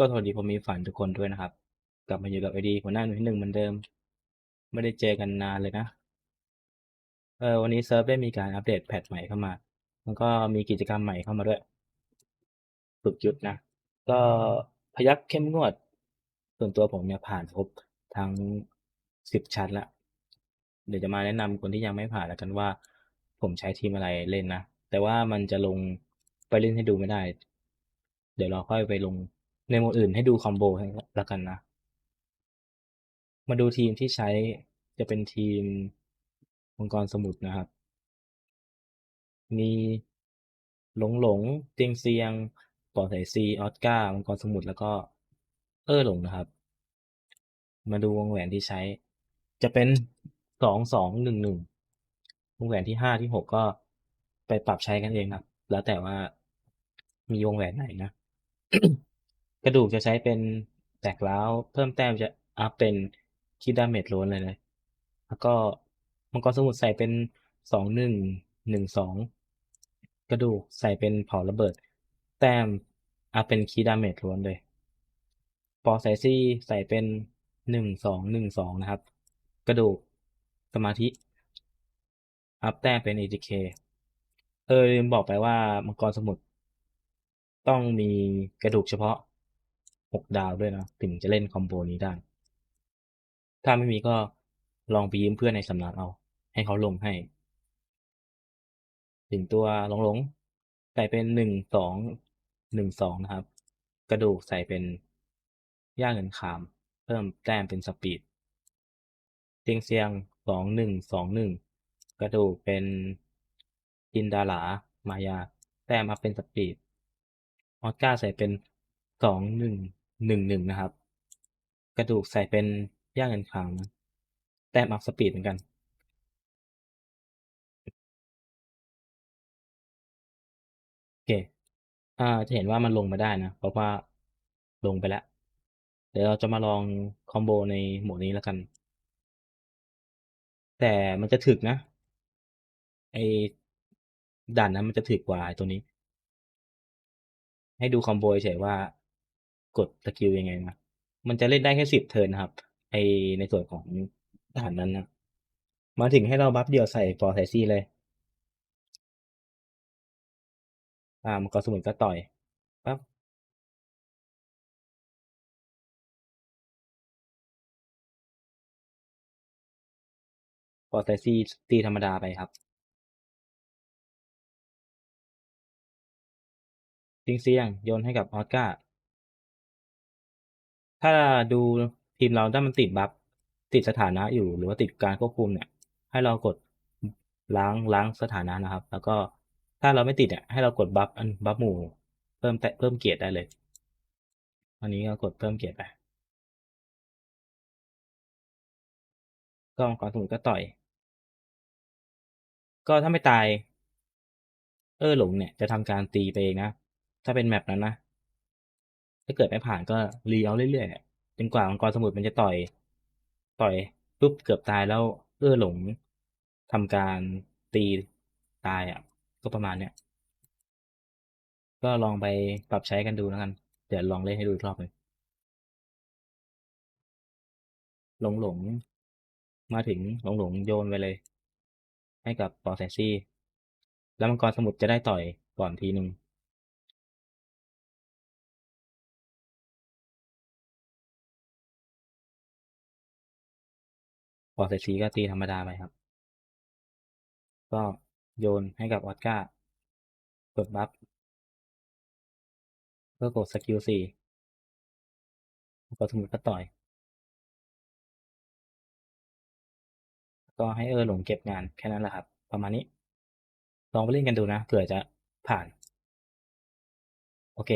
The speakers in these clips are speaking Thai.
ก็สวัสดีผมมีฝันทุกคนด้วยนะครับ กลับมาอยู่กับไอดีหัวหน้าหน่วยที่หนึ่งเหมือนเดิม ไม่ได้เจอกันนานเลยนะ เออวันนี้เซิร์ฟได้มีการอัปเดตแพทใหม่เข้ามา แล้วก็มีกิจกรรมใหม่เข้ามาด้วย ฝึกยุทธนะ ก็พยักเข้มงวด ส่วนตัวผมเนี่ยผ่านครบทั้งสิบชั้นละ เดี๋ยวจะมาแนะนำคนที่ยังไม่ผ่านแล้วกันว่า ผมใช้ทีมอะไรเล่นนะ แต่ว่ามันจะลงไปเล่นให้ดูไม่ได้ เดี๋ยวเราค่อยไปลง ในโหมดอื่นให้ดูคอมโบแล้วกันนะ มาดูทีมที่ใช้จะเป็นทีมมังกรสมุทรนะครับ มีหลงหลงเตียงเซียงปอสายซีออสการ์มังกรสมุทรแล้วก็เออหลงนะครับ มาดูวงแหวนที่ใช้ จะเป็นสองสองหนึ่งหนึ่งวงแหวนที่ห้าที่หกก็ไปปรับใช้กันเองครับแล้วแต่ว่ามีวงแหวนไหนนะ กระดูกจะใช้เป็นแตกร้าวเพิ่มแต้มจะอัพเป็นคิดดาเมจล้วนเลยนะ แล้วก็มังกรสมุทรใส่เป็นสองหนึ่งหนึ่งสองกระดูกใส่เป็นเผาระเบิด แต้มอัพเป็นคีดาเมจล้วนเลย ปอใส่ซี่ใส่เป็นหนึ่งสองหนึ่งสองนะครับ กระดูกสมาธิ อัพแต้มเป็น ATK เออลืมบอกไปว่ามังกรสมุทรต้องมีกระดูกเฉพาะ หกดาวด้วยนะ ถึงจะเล่นคอมโบนี้ได้ ถ้าไม่มีก็ลองไปยืมเพื่อนในสำนักเอา ให้เขาลงให้ ถึงตัวหลงหลงใส่เป็นหนึ่งสองหนึ่งสองนะครับ กระดูกใส่เป็นย่าเงินขาม เพิ่มแต้มเป็นสปีดเตียงเซียงสองหนึ่งสองหนึ่งกระดูกเป็นจินดาลามายา แต้มอัพเป็นสปีดออสการ์ใส่เป็นสองหนึ่ง หนึ่งหนึ่งนะครับ กระดูกใส่เป็นย่างเงินขามนะแต้มอัพสปีดเหมือนกัน โอเค อ่า จะเห็นว่ามันลงมาได้นะ เพราะว่าลงไปแล้ว เดี๋ยวเราจะมาลองคอมโบในโหมดนี้แล้วกัน แต่มันจะถึกนะ ไอด่านนั้นมันจะถึกกว่าตัวนี้ ให้ดูคอมโบเฉยว่า กดสกิลยังไงนะ มันจะเล่นได้แค่สิบเทิร์นนะครับ ไอในส่วนของด่านนั้นนะ มาถึงให้เราบัฟเดียวใส่ฟอร์ไซซี่เลย อ่ามังกรสมุนก็ต่อยปั๊บฟอร์ไซซี่ตีธรรมดาไปครับซิงเซียงโยนให้กับออสการ์ ถ้าดูทีมเราถ้ามันติดบัฟติดสถานะอยู่หรือว่าติดการควบคุมเนี่ย ให้เรากดล้างล้างสถานะนะครับ แล้วก็ถ้าเราไม่ติดเนี่ยให้เรากดบัฟอันบัฟหมู่เพิ่มแต่เพิ่มเกียรติได้เลย อันนี้ก็กดเพิ่มเกียรติไปก็มังกรสมุนก็ต่อย ก็ถ้าไม่ตาย เออหลงเนี่ยจะทำการตีไปเองนะ ถ้าเป็นแมปนั้นนะ ถ้าเกิดไม่ผ่านก็รีเอาเรื่อยๆจนกว่ามังกรสมุทรมันจะต่อย ต่อยปุ๊บเกือบตายแล้วเออหลงทำการตีตายอะ ก็ประมาณเนี้ยก็ลองไปปรับใช้กันดูแล้วกัน เดี๋ยวลองเล่นให้ดูอีกรอบหนึ่งหลงหลงมาถึงหลงหลงโยนไปเลย ให้กับปอแซซี่ แล้วมังกรสมุทรจะได้ต่อยก่อนทีหนึ่ง ปอเซซีก็ตีธรรมดาไปครับ ก็โยนให้กับออสการ์กดบัฟเพื่อกดสกิลสี่ก็สมุดก็ต่อย ก็ให้เออหลงเก็บงานแค่นั้นแหละครับ ประมาณนี้ ลองไปเล่นกันดูนะเผื่อจะผ่าน โอเค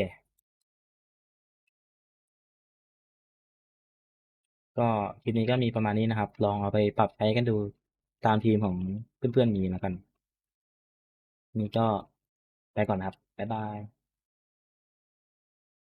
ก็คลิปนี้ก็มีประมาณนี้นะครับ ลองเอาไปปรับใช้กันดูตามทีมของเพื่อนๆมีแล้วกัน นี่ก็ไปก่อนนะครับ บ๊ายบาย